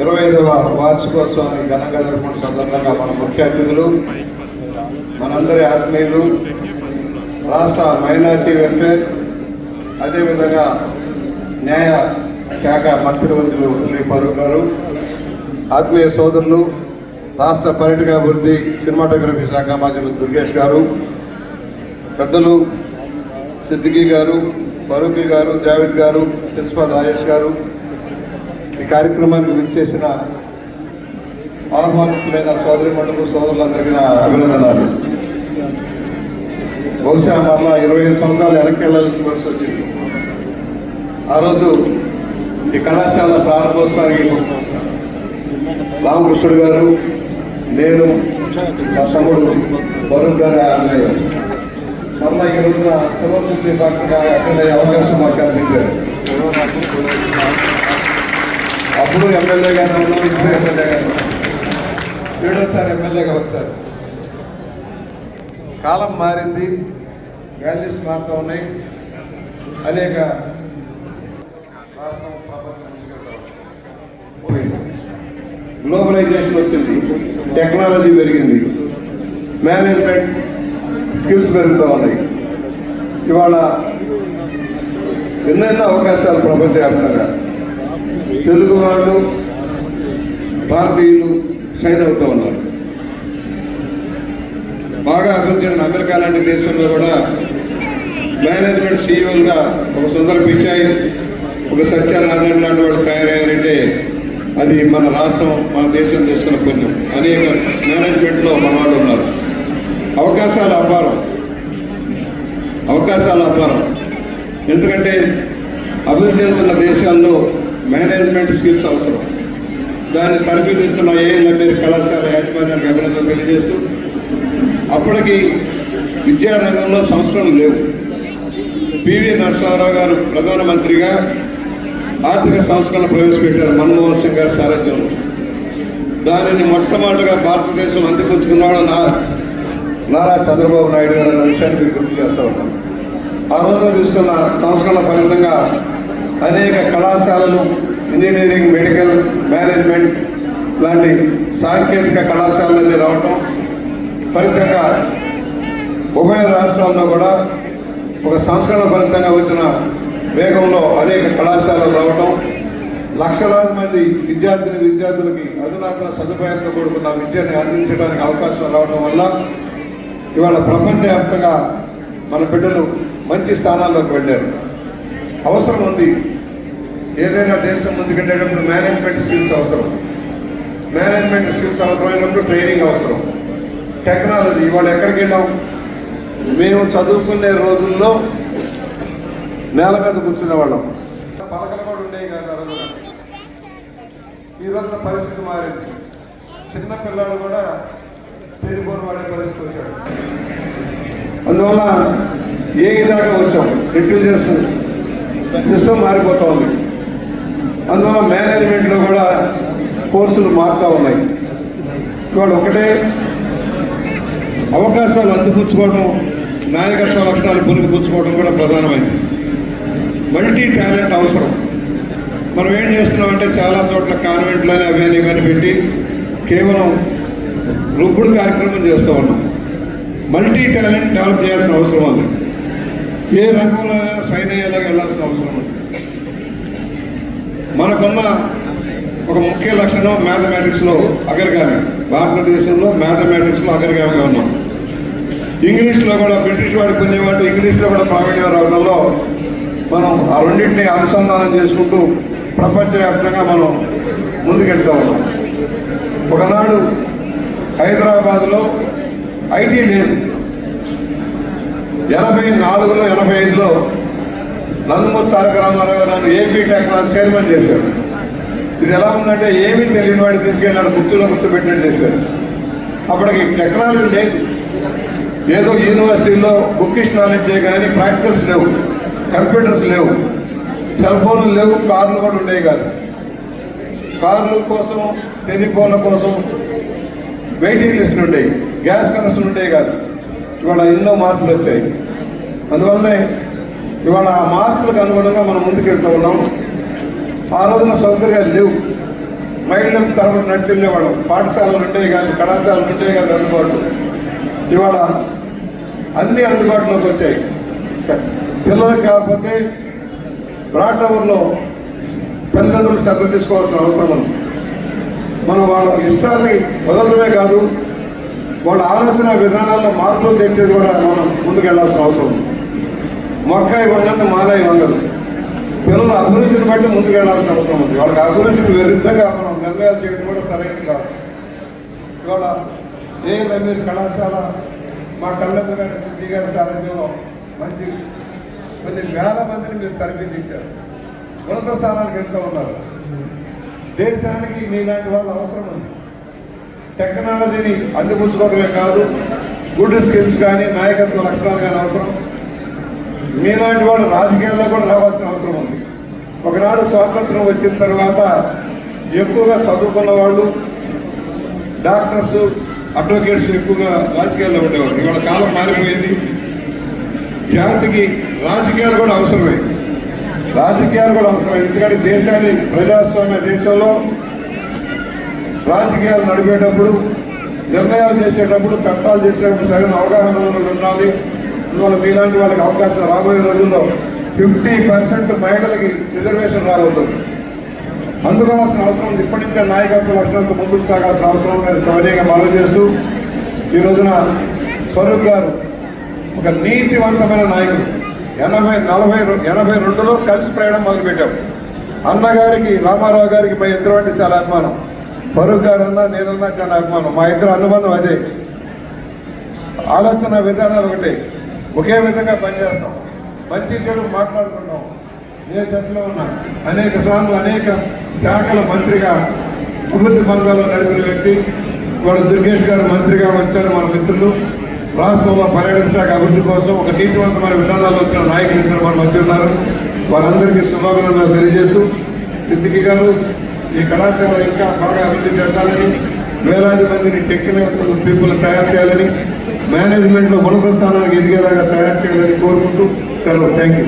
ఇరవై ఐదవ వార్షికోత్సవాన్ని ఘనంగా జరుపుకున్న సందర్భంగా మన ముఖ్య అతిథులు మనందరి ఆత్మీయులు రాష్ట్ర మైనార్టీ వెల్ఫేర్ అదేవిధంగా న్యాయ శాఖ మంత్రివర్యులు శ్రీ ఫరూక్ గారు ఆత్మీయ సోదరులు రాష్ట్ర పర్యాటకాభివృద్ధి సినిమాటోగ్రఫీ శాఖ మాజీ దుర్గేష్ గారు పెద్దలు సిద్దికి గారు ఫరూక్ గారు జావేద్ గారు ప్రిన్సిపాల్ రాజేష్ గారు ఈ కార్యక్రమానికి విచ్చేసిన ఆహ్వానితులైన సోదరి మండలు సోదరులందరికీ నా అభినందనాలు. బహుశా మళ్ళా ఇరవై ఐదు సంవత్సరాలు వెనక్కి వెళ్ళాల్సి వచ్చింది. ఆ రోజు ఈ కళాశాల ప్రారంభోత్సవానికి రామకృష్ణుడు గారు నేను మా తమ్ముడు వరుణ్ గారు అన్నయ్య మళ్ళా ఈ రోజున శివమూర్తి డాక్టర్ గారు అటెండ్ అవకాశం మాకు కల్పించారు. అప్పుడు ఎమ్మెల్యేగానే ఉన్నాం ఇప్పుడు ఎమ్మెల్యేగానే ఉన్నాం ఏడోసారి ఎమ్మెల్యేగా వచ్చారు. కాలం మారింది వాల్యూస్ మారుతూ ఉన్నాయి. అనేక గ్లోబలైజేషన్ వచ్చింది టెక్నాలజీ పెరిగింది మేనేజ్మెంట్ స్కిల్స్ పెరుగుతూ ఉన్నాయి. ఇవాళ ఎన్నెన్నో అవకాశాలు ప్రపంచవ్యాప్తంగా తెలుగు వాళ్ళు భారతీయులు షైన్ అవుతూ ఉన్నారు. బాగా అభివృద్ధి చెందిన అమెరికా లాంటి దేశంలో కూడా మేనేజ్మెంట్ సీఈఓలుగా ఒక సుందర పిచ్చాయి ఒక సత్యనారాయణ లాంటి వాళ్ళు తయారయ్యారంటే అది మన రాష్ట్రం మన దేశం చేసుకున్న పుణ్యం. అనేక మేనేజ్మెంట్లో మన వాళ్ళు ఉన్నారు. అవకాశాలు అపారం. అవకాశాలు అపారం. ఎందుకంటే అభివృద్ధి చెందుతున్న దేశాల్లో మేనేజ్మెంట్ స్కిల్స్ అవసరం. దాన్ని తరబిదిస్తున్న ఏఎంఎంఏ కళాశాల యాజమాన్యానికి అభినందన తెలియజేస్తూ అప్పటికి విద్యారంగంలో సంస్కరణలు లేవు. పివి నరసింహారావు గారు ప్రధానమంత్రిగా ఆర్థిక సంస్కరణ ప్రవేశపెట్టారు మన్మోహన్ సింగ్ గారి సారథ్యంలో. దానిని మొట్టమొదటిగా భారతదేశం అందిపుచ్చుకున్నాడు నా నారా చంద్రబాబు నాయుడు గారు అన్న విషయాన్ని గుర్తు చేస్తూ ఉన్నాను. ఆ రోజున తీసుకున్న సంస్కరణ ఫలితంగా అనేక కళాశాలలు ఇంజనీరింగ్ మెడికల్ మేనేజ్మెంట్ లాంటి సాంకేతిక కళాశాలన్నీ రావటం ఫలితంగా ఉభయ రాష్ట్రాల్లో కూడా ఒక సంస్కరణ ఫలితంగా వచ్చిన వేగంలో అనేక కళాశాలలు రావటం లక్షలాది మంది విద్యార్థిని విద్యార్థులకి అధునాతన సదుపాయంతో కూడుకున్న విద్యను అందించడానికి అవకాశం రావడం వల్ల ఇవాళ ప్రపంచవ్యాప్తంగా మన బిడ్డలు మంచి స్థానాల్లోకి వెళ్ళారు. అవసరం ఉంది. ఏదైనా దేశం ముందుకెళ్ళేటప్పుడు మేనేజ్మెంట్ స్కిల్స్ అవసరం. మేనేజ్మెంట్ స్కిల్స్ అవసరమైనప్పుడు ట్రైనింగ్ అవసరం. టెక్నాలజీ ఇవాళ ఎక్కడికి వెళ్ళాం? మేము చదువుకునే రోజుల్లో నేల మీద కూర్చునే వాళ్ళం. పలకలు కూడా ఉండేవి కాదు ఆ రోజున. ఈ రోజున పరిస్థితి మారింది. చిన్న పిల్లలు కూడా పెరిగిపోరు వాడే పరిస్థితి వచ్చాడు. అందువల్ల ఏ దాకా వచ్చాం? ఇంటెలిజెన్స్ సిస్టమ్ మారిపోతూ ఉంది అందువల్ల మేనేజ్మెంట్లో కూడా కోర్సులు మారుతూ ఉన్నాయి. ఇవాళ ఒకటే అవకాశాలు అందిపుచ్చుకోవడం నాయకత్వ లక్షణాలు పొందిపుచ్చుకోవడం కూడా ప్రధానమైంది. మల్టీ టాలెంట్ అవసరం. మనం ఏం చేస్తున్నామంటే చాలా చోట్ల కాన్వెంట్లని అవన్నీ ఇవన్నీ పెట్టి కేవలం రుబ్బుడు కార్యక్రమం చేస్తూ ఉన్నాం. మల్టీ టాలెంట్ డెవలప్ చేయాల్సిన అవసరం ఉంది. ఏ రంగంలో సైన్ అయ్యేలాగా వెళ్ళాల్సిన అవసరం ఉంది. మనకున్న ఒక ముఖ్య లక్షణం మ్యాథమెటిక్స్లో అగ్రగామి. భారతదేశంలో మ్యాథమెటిక్స్లో అగ్రగామిగా ఉన్నాం. ఇంగ్లీష్లో కూడా బ్రిటిష్ వాడి పొందేవాడు ఇంగ్లీష్లో కూడా ప్రావీణ్యం రావడంలో మనం ఆ రెండింటిని అనుసంధానం చేసుకుంటూ ప్రపంచవ్యాప్తంగా మనం ముందుకెళ్తా ఉన్నాం. ఒకనాడు హైదరాబాద్లో ఐటీ లేదు. ఎనభై నాలుగులో ఎనభై ఐదులో నందమూరి తారక రామారావు గారు నన్ను ఏపీ టెక్నాలజీ చైర్మన్ చేశారు. ఇది ఎలా ఉందంటే ఏమీ తెలియని వాడిని తీసుకెళ్ళాడు గుర్తులో గుర్తుపెట్టినట్టు చేశారు. అప్పటికి టెక్నాలజీ లేదు. ఏదో యూనివర్సిటీలో బుక్కిష్ నాలెడ్జే కానీ ప్రాక్టికల్స్ లేవు. కంప్యూటర్స్ లేవు. సెల్ ఫోన్లు లేవు కార్లు కూడా ఉండేవి కాదు. కార్ల కోసం టెలిఫోన్ల కోసం వెయిటింగ్ లిస్టులు ఉండేవి. గ్యాస్ కనెక్షన్ ఉండేవి కాదు. ఇవాళ ఎన్నో మార్పులు వచ్చాయి. అందువల్లనే ఇవాళ ఆ మార్పులకు అనుగుణంగా మనం ముందుకెళ్తూ ఉన్నాం. ఆ రోజున సౌకర్యాలు లేవు. మైళ్ళ తరబడి నడిచి వెళ్ళేవాడు పాఠశాలలు ఉంటే కాదు కళాశాలలు ఉంటే కాదు అందుబాటు ఇవాళ అన్నీ అందుబాటులోకి వచ్చాయి. పిల్లలకు కాకపోతే బ్రాట్ అవర్లో తల్లిదండ్రులు శ్రద్ధ తీసుకోవాల్సిన అవసరం ఉంది. మనం వాళ్ళ ఇష్టాన్ని వదలడమే కాదు వాళ్ళ ఆలోచన విధానాల్లో మార్పులు తెచ్చేది కూడా మనం ముందుకెళ్ళాల్సిన అవసరం ఉంది. మొక్క వంగదు మాలాయి వంగదు పిల్లల అభిరుచిని బట్టి ముందుకెళ్ళాల్సిన అవసరం ఉంది. వాళ్ళకి అభిరుచికి విరుద్ధంగా మనం నిర్ణయాలు చేయడం కూడా సరైనది కాదు. ఇవాళ ఏ మీరు కళాశాల మా కళ్ళెద్దు గారి సిద్ధి గారి సారథ్యంలో మంచి కొన్ని వేల మందిని మీరు తరబించారు ఉన్నత స్థానానికి వెళ్తూ ఉన్నారు. దేశానికి మీలాంటి వాళ్ళు అవసరం ఉంది. టెక్నాలజీని అందిపుచ్చుకోవడమే కాదు గుడ్ స్కిల్స్ కానీ నాయకత్వ లక్షణాలు కానీ అవసరం. మీలాంటి వాడు రాజకీయాల్లో కూడా రావాల్సిన అవసరం ఉంది. ఒకనాడు స్వాతంత్రం వచ్చిన తర్వాత ఎక్కువగా చదువుకున్న వాళ్ళు డాక్టర్స్ అడ్వకేట్స్ ఎక్కువగా రాజకీయాల్లో ఉండేవారు ఇవాళ కాలం మారిపోయింది. జాతికి రాజకీయాలు కూడా అవసరమే. రాజకీయాలు కూడా అవసరమే. ఎందుకంటే దేశాన్ని ప్రజాస్వామ్య దేశంలో రాజకీయాలు నడిపేటప్పుడు నిర్ణయాలు చేసేటప్పుడు చట్టాలు చేసేటప్పుడు సరైన అవగాహన ఉండాలి. అందువల్ల మీలాంటి వాళ్ళకి అవకాశం రాబోయే రోజుల్లో ఫిఫ్టీ పర్సెంట్ మహిళలకి రిజర్వేషన్ రాబోతుంది. అందుకోవాల్సిన అవసరం ఉంది ఇప్పటి నుంచే నాయకత్వ లక్షణంతో ముందుకు సాగాల్సిన అవసరం ఉందని సవనీయంగా మనం చేస్తూ ఈ రోజున ఫరూక్ గారు ఒక నీతివంతమైన నాయకుడు. ఎనభై నలభై ఎనభై రెండులో కలిసి ప్రయాణం మొదలుపెట్టాం. అన్నగారికి రామారావు గారికి మా ఇద్దరు అంటే చాలా అభిమానం. ఫరూక్ గారన్నా నేనన్నా చాలా అభిమానం మా ఇద్దరు అనుబంధం అదే. ఆలోచన విధానాలు ఒకటి. ఒకే విధంగా పనిచేస్తాం. మంచి చెడు మాట్లాడుకుంటాం. ఏ దశలో ఉన్నా. అనేక సార్లు అనేక శాఖల మంత్రిగా అభివృద్ధి బంధాలు నడిపిన వ్యక్తి వాడు దుర్గేష్ గారు మంత్రిగా వచ్చారు మన మిత్రులు. రాష్ట్రంలో పర్యాటక శాఖ అభివృద్ధి కోసం ఒక నీతివంతమైన విధానాలు వచ్చిన నాయకులు ఇద్దరు మన మంత్రి ఉన్నారు. వారందరికీ శుభాభినందనలు తెలియజేస్తూ సిద్దికి గారు ఈ కళాశాల ఇంకా బాగా అభివృద్ధి చేస్తారని వేలాది మందిని టెక్నికల్ పీపుల్ తయారు చేయాలని మేనేజ్మెంట్లో ఉన్నత స్థానానికి ఎదిగేలాగా తయారు చేయాలని కోరుకుంటూ సెలవు. Thank you